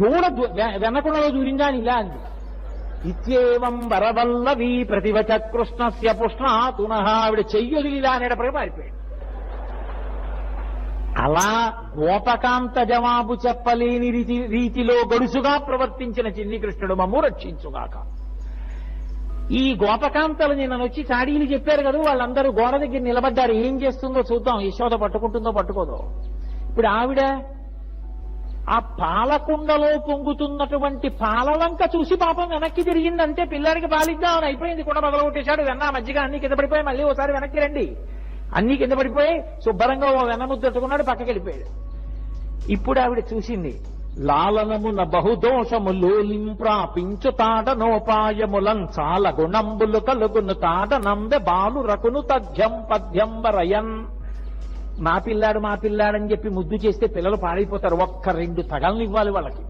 దూడ దు- వె- వెనకుండలో దూరిందా ఇలా అంది ఇత్యేవం వరవల్లవి ప్రతివచ కృష్ణస్య పుష్ణాతున ఆవిడ చెయ్యొదిలి ఇలా అనేటప్పటికీ పారిపోయాడు. అలా గోపకాంత జవాబు చెప్పలేని రీతి రీతిలో గడుసుగా ప్రవర్తించిన చిన్ని కృష్ణుడు మమ్ము రక్షించుగాక. ఈ గోపకాంతలు నిన్న వచ్చి చాడీలు చెప్పారు కదా వాళ్ళందరూ గోడ దగ్గర నిలబడ్డారు. ఏం చేస్తుందో చూద్దాం. యశోద పట్టుకుంటుందో పట్టుకోదో. ఇప్పుడు ఆవిడ ఆ పాలకుండలో పొంగుతున్నటువంటి పాలవంక చూసి పాపం వెనక్కి తిరిగిందంటే పిల్లాడికి పాలిద్దామని అయిపోయింది. కుండ మొదలు కొట్టేశాడు. వెన్న మజ్జిగ అన్ని కింద పడిపోయి మళ్ళీ ఒకసారి వెనక్కి రండి. అన్ని కింద పడిపోయి శుభ్రంగా ఓ వెన్న ముద్దట్టుకున్నాడు పక్కకి వెళ్ళిపోయాడు. ఇప్పుడు ఆవిడ చూసింది లాలనమున బహుదోషము లోలింప్రాపించు తాడనోపాయములం చాల గుణంబులు కలుగును తాడనంబె బాలు రకును తథ్యం పద్యం వరయన్ మా పిల్లాడు మా పిల్లాడని చెప్పి ముద్దు చేస్తే పిల్లలు పాడైపోతారు. ఒక్క రెండు తగలనివ్వాలి వాళ్ళకి.